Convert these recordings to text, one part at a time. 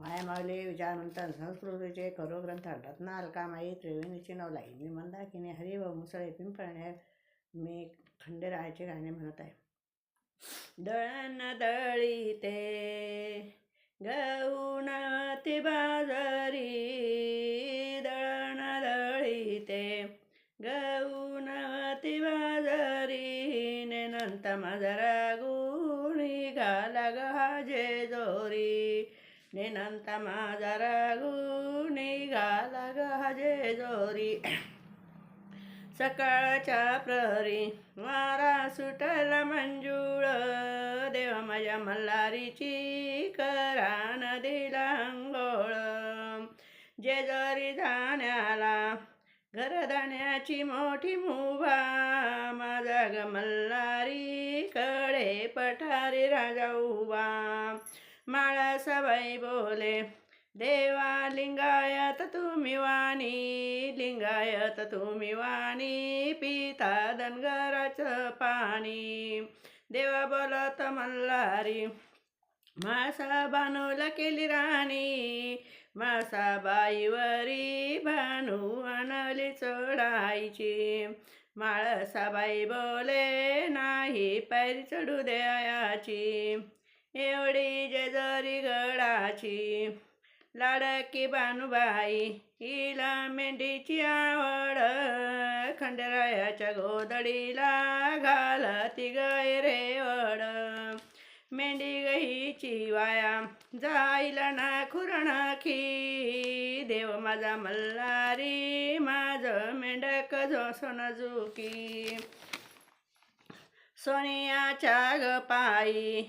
मायामावले विचारमंथन संस्कृतीचे करो ग्रंथ रत्नाल अलकामाई त्रिवेणीची नवलाई मी मंदाकिनी हरी व मुसळे पिंपळणे मी खंडेरायाचे गाणे म्हणत आहे. दळण दळी ते गहून ती बाजारी दळण दळी ते गहून ती बाजारी नेनंत माझरा गुणी घाला गहाजे जोरी नेनंत माझरा गुणी घाला गहाजे जोरी। सकाळच्या प्रहरी वारा सुटला मंजूळ। देव माझ्या मल्हारीची करान दिला अंघोळ। जे जरी जाण्याला घरदाण्याची मोठी मुभा। माझा ग मल्हारी कडे पठारी राजा उभा। माळासाबाई बोले देवा लिंगायत तुम्ही वाणी लिंगायत तुम्ही वाणी पिता धनगराचं पाणी. देवा बोलत मल्हारी मासा बानूला केली राणी मासा बाईवरी भानू आणली चढायची माळसाबाई बोले नाही पैर चढू द्यायाची एवढी जेजरी गडाची लाडकी बानुबाई हिला मेंढीची आवड खंडरायाच्या गोदडीला घालती रेवड मेंढी गहीची वाया जाईला ना खुरणाखी देव माझा मल्हारी माझं मेंढक जो सोनजुकी सोनियाच्या ग पायी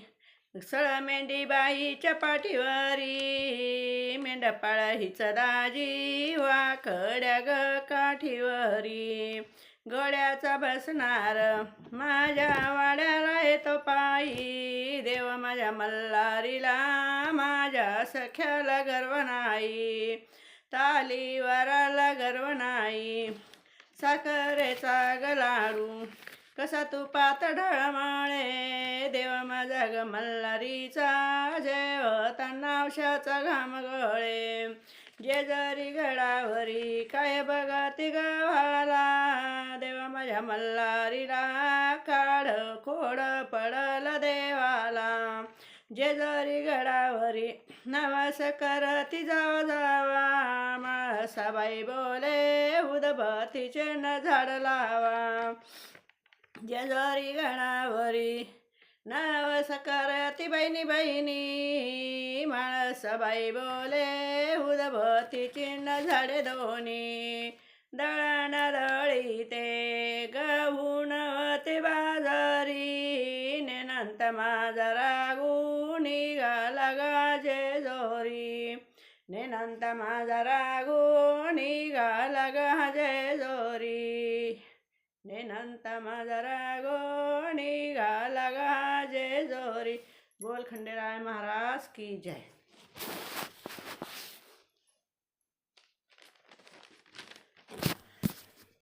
सळ मेंढी बाईच्या पाठीवरी मेंढपाळ हिचा दाजी वाकड्या ग काठीवरी. गळ्याचा बसणार माझ्या वाड्याला येतो पायी देव माझ्या मल्हारीला माझ्या सख्याला गर्व नाही. तालीवराला गर्व नाही. साखरेचा गलाडू कसा तू पातळमाळे देव माझा ग मल्हारीचा. जेव हो नावशाचा घाम गळे. जे जरी गडावरी काय बघती गावाला देवा माझ्या मल्हारीला काढ खोड पडल देवाला. जे जरी गडावरी नवस करती जाव जावा. मासाबाई बोले उदबतीचे न झाड लावा. जेजरी गणावरी नाव सकारती बहिणी बहिणी माणसाबाई बोले उदभती चिन्ह झाडे दोन्ही. दळण दळी ते गहून ते बाजारी नेनंत माझा गुणी निघाला गाजे जोरी. नेनंत माझा गुणी निघाला गाजे जोरी. नेनंत माझा गो निघाला गाजे जोरी. बोल खंडेराय महाराज की जय.